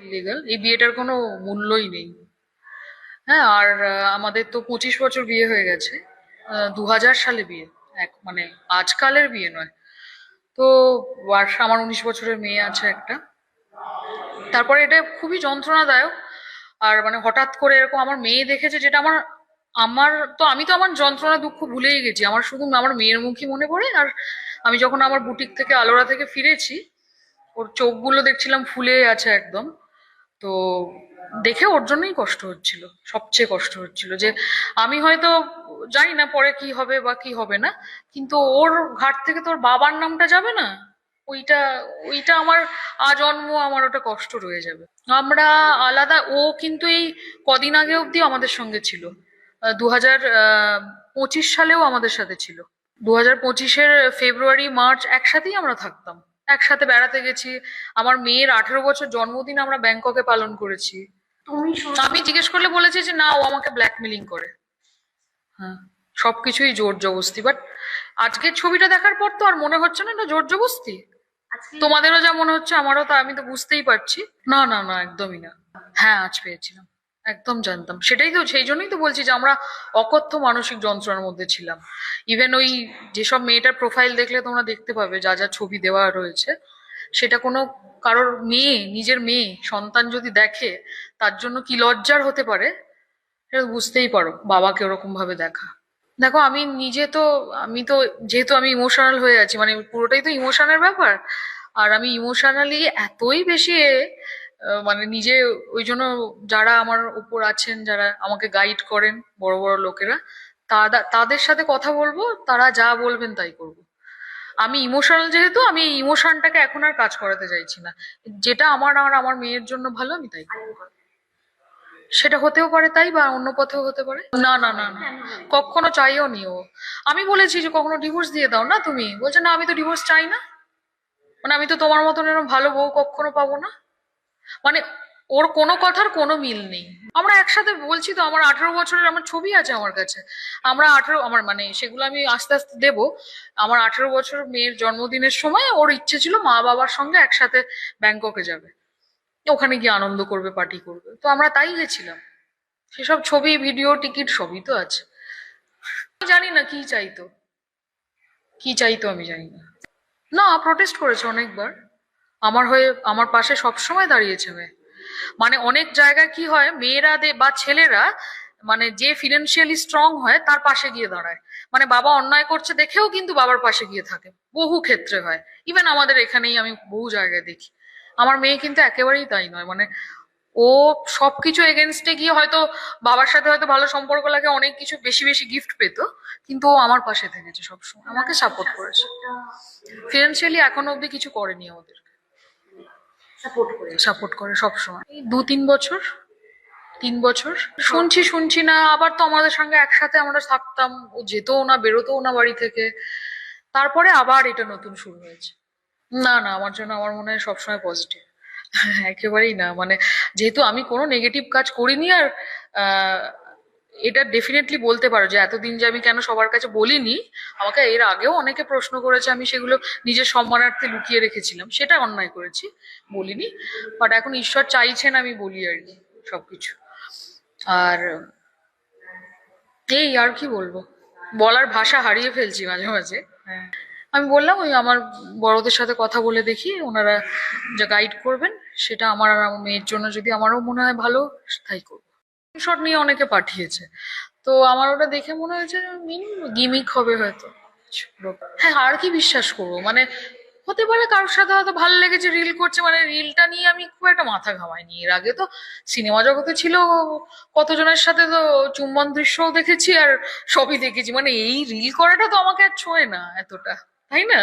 Illegal এই বিয়েটার কোনো মূল্যই নেই। হ্যাঁ আর আমাদের তো পঁচিশ বছর বিয়ে হয়ে গেছে। দু হাজার সালে বিয়ে, এক মানে আজকালের বিয়ে নয়। তো আমার উনিশ বছরের মেয়ে আছে একটা। তারপরে এটা খুবই যন্ত্রণাদায়ক। আর মানে হঠাৎ করে এরকম আমার মেয়ে দেখেছে যেটা আমার আমার তো, আমি তো আমার যন্ত্রণা, দুঃখ ভুলেই গেছি। আমার শুধু আমার মেয়ের মুখই মনে পড়ে। আর আমি যখন আমার বুটিক থেকে আলোরা থেকে ফিরেছি, ওর চোখগুলো দেখছিলাম ফুলে আছে একদম। তো দেখে ওর জন্যই কষ্ট হচ্ছিল, সবচেয়ে কষ্ট হচ্ছিল যে আমি হয়তো জানি না পরে কি হবে বা কি হবে না, কিন্তু ওর ঘাট থেকে তোর বাবার নামটা যাবে না, ওইটা ওইটা আমার আজন্ম আমার ওটা কষ্ট রয়ে যাবে। আমরা আলাদা, ও কিন্তু এই কদিন আগে অবধি আমাদের সঙ্গে ছিল। দু পঁচিশ সালেও আমাদের সাথে ছিল। দু হাজার পঁচিশের ফেব্রুয়ারি, মার্চ একসাথেই আমরা থাকতাম। একসাথে বেড়াতে গেছি। আমার মেয়ের আঠেরো বছর জন্মদিন আমরা ব্যাংককে পালন করেছি। আমি জিজ্ঞেস করলে বলেছি যে না ও আমাকে ব্ল্যাকমেলিং করে। হ্যাঁ সবকিছুই জোর জবস্তি বাট আজকের ছবিটা দেখার পর তো আর মনে হচ্ছে না এটা জোর জবস্তি তোমাদেরও যা মনে হচ্ছে আমারও তা আমি তো বুঝতেই পারছি। না না না একদমই না। হ্যাঁ আজ পেয়েছিলাম। একদম জানতাম। সেটাই তো, সেই জন্যই তো বলছি যে আমরা অকথ্য মানসিক যন্ত্রণার মধ্যে ছিলাম। ইভেন ওই যেসব মেয়েটার প্রোফাইল দেখলে তোমরা দেখতে পাবে, যা যা ছবি দেওয়া রয়েছে, সেটা কোনো কারোর মেয়ে, নিজের মেয়ে, সন্তান যদি দেখে, তার জন্য কি লজ্জার হতে পারে? সেটা বুঝতেই পারো, বাবাকে ওরকম ভাবে দেখা। দেখো, আমি নিজে তো, আমি তো যেহেতু আমি ইমোশনাল হয়ে আছি মানে পুরোটাই তো ইমোশনের ব্যাপার, আর আমি ইমোশনালি এতই বেশি মানে নিজে ওই জন্য যারা আমার উপর আছেন, যারা আমাকে গাইড করেন, বড় বড় লোকেরা তাদের সাথে কথা বলব, তারা যা বলবেন তাই করব। আমি ইমোশনাল যেহেতু, আমি ইমোশনটাকে এখন আর কাজ করাতে চাইছি না। যেটা আমার আর আমার মেয়ের জন্য ভালো, আমি তাই। সেটা হতেও পারে তাই বা অন্য পথেও হতে পারে। না না না না। কখনো চাইও নি ও। আমি বলেছি যে, কখনো ডিভোর্স দিয়ে দাও না তুমি? বলছে, না, আমি তো ডিভোর্স চাই না। মানে আমি তো তোমার মতন এরকম ভালো বউ কখনো পাবো না। মানে ওর কোনো কথার কোনো মিল নেই। আমরা একসাথে বলছি তো, আমার আঠারো বছরের আমার ছবি আছে আমার কাছে। আমরা আঠারো, আমার মানে সেগুলো আমি আস্তে আস্তে দেবো। আমার আঠেরো বছর মেয়ের জন্মদিনের সময় ওর ইচ্ছে ছিল মা বাবার সঙ্গে একসাথে ব্যাংককে যাবে। ওখানে গিয়ে আনন্দ করবে, পার্টি করবে। তো আমরা তাই গেছিলাম। সেসব ছবি, ভিডিও, টিকিট সবই তো আছে। জানি না কি চাইতো। কি চাইতো আমি জানি না। না প্রটেস্ট করেছে অনেকবার। আমার হয়ে, আমার পাশে সবসময় দাঁড়িয়েছে মেয়ে মানে অনেক জায়গায় কি হয়, মেয়েরা বা ছেলেরা মানে যে ফিনান্সিয়ালি স্ট্রং হয়, তার পাশে গিয়ে দাঁড়ায়। মানে বাবা অন্যায় করছে দেখেও কিন্তু বাবার পাশে গিয়ে থাকে। বহু ক্ষেত্রে হয়। ইভেন আমাদের এখানেই আমি বহু জায়গায় দেখি। আমার মেয়ে কিন্তু একেবারেই তাই নয়। মানে ও সবকিছু এগেনস্টে গিয়ে হয়তো বাবার সাথে হয়তো ভালো সম্পর্ক লাগে, অনেক কিছু বেশি বেশি গিফট পেতো। কিন্তু ও আমার পাশে থেকেছে সবসময়। আমাকে সাপোর্ট করেছে। ফিনান্সিয়ালি এখনও অবধি কিছু করেনি আমাদের। সাপোর্ট করে। সাপোর্ট করে সবসময়। দু তিন বছর তিন বছর। শুনছি শুনছি না, আবার তো আমাদের সঙ্গে একসাথে আমরা থাকতাম, ও যেতও না, বেরোতেও না বাড়ি থেকে। তারপরে আবার এটা নতুন শুরু হয়েছে। না না, আমার জন্য আমার মনে হয় সবসময় পজিটিভ একেবারেই না মানে যেহেতু আমি কোনো নেগেটিভ কাজ করিনি আর এটা ডেফিনেটলি বলতে পারো যে এতদিন যে আমি কেন সবার কাছে বলিনি আমাকে এর আগেও অনেকে প্রশ্ন করেছে আমি সেগুলো নিজের সম্মানার্থে লুকিয়ে রেখেছিলাম সেটা অন্যায় করেছি বলিনি। বাট এখন ঈশ্বর চাইছেন আমি বলি আর কি সবকিছু। আর এই আর কি বলব বলার ভাষা হারিয়ে ফেলছি মাঝে মাঝে। হ্যাঁ। আমি বললাম ওই আমার বড়দের সাথে কথা বলে দেখি ওনারা যা গাইড করবেন সেটা আমার আর আমার মেয়ের জন্য যদি আমারও মনে হয় ভালো তাই করব। শট নিয়ে অনেকে পাঠিয়েছে। তো আমার ওটা দেখে মনে হয়েছে গিমিক হবে হয়তো। হ্যাঁ আর কি বিশ্বাস করব? মানে হতে পারে কারোর সাথে হয়তো ভালো লেগেছে রিল করছে মানে রিলটা নিয়ে আমি খুব একটা মাথা ঘামাইনি। এর আগে তো সিনেমা জগতে ছিল কতজনের সাথে তো চুম্বন দৃশ্যও দেখেছি আর সবই দেখেছি। মানে এই রিল করাটা তো আমাকে আর ছোঁয় না এতটা, তাই না?